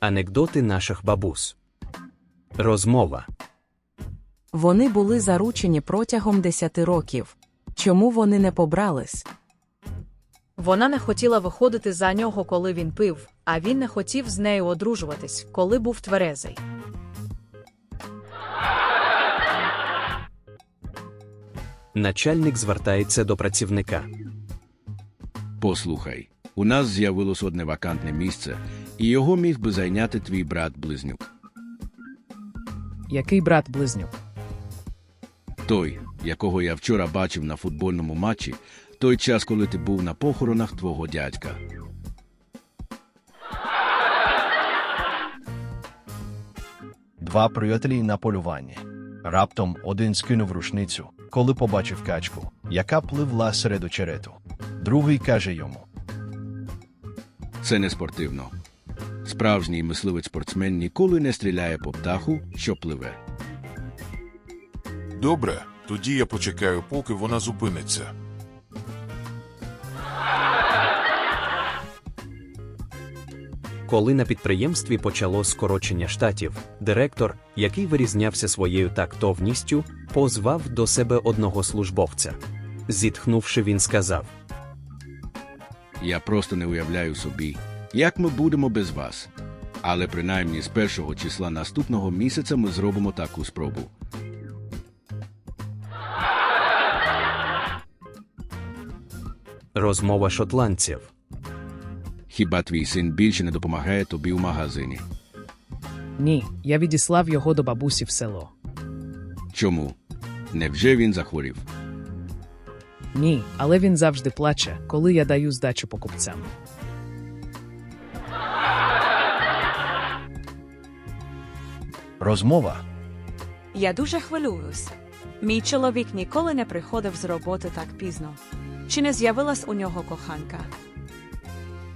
Анекдоти наших бабус. Розмова. Вони були заручені протягом 10 років. Чому вони не побрались? Вона не хотіла виходити за нього, коли він пив, а він не хотів з нею одружуватись, коли був тверезий. Начальник звертається до працівника. Послухай, у нас з'явилось одне вакантне місце, і його міг би зайняти твій брат-близнюк. Який брат близнюк? Той, якого я вчора бачив на футбольному матчі, той час, коли ти був на похоронах твого дядька. Два приятелі на полюванні. Раптом один скинув рушницю, коли побачив качку, яка пливла серед очерету. Другий каже йому: Це не спортивно. Справжній мисливець-спортсмен ніколи не стріляє по птаху, що пливе. Добре, тоді я почекаю, поки вона зупиниться. Коли на підприємстві почало скорочення штатів, директор, який вирізнявся своєю тактовністю, позвав до себе одного службовця. Зітхнувши, він сказав: Я просто не уявляю собі, як ми будемо без вас. Але принаймні з першого числа наступного місяця ми зробимо таку спробу. Розмова шотландців. Хіба твій син більше не допомагає тобі у магазині? Ні, я відіслав його до бабусі в село. Чому? Невже він захворів? Ні, але він завжди плаче, коли я даю здачу покупцям. Розмова. Я дуже хвилююсь. Мій чоловік ніколи не приходив з роботи так пізно. Чи не з'явилась у нього коханка?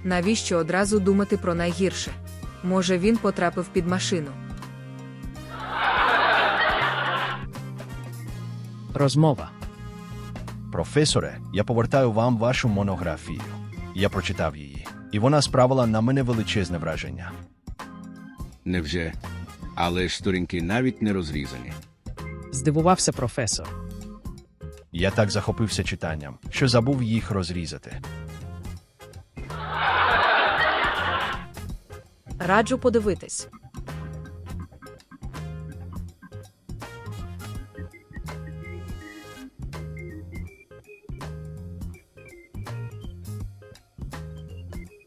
Навіщо одразу думати про найгірше? Може, він потрапив під машину. Розмова. Професоре, я повертаю вам вашу монографію. Я прочитав її, і вона справила на мене величезне враження. Невже? Але ж сторінки навіть не розрізані. Здивувався професор. Я так захопився читанням, що забув їх розрізати. Раджу подивитись.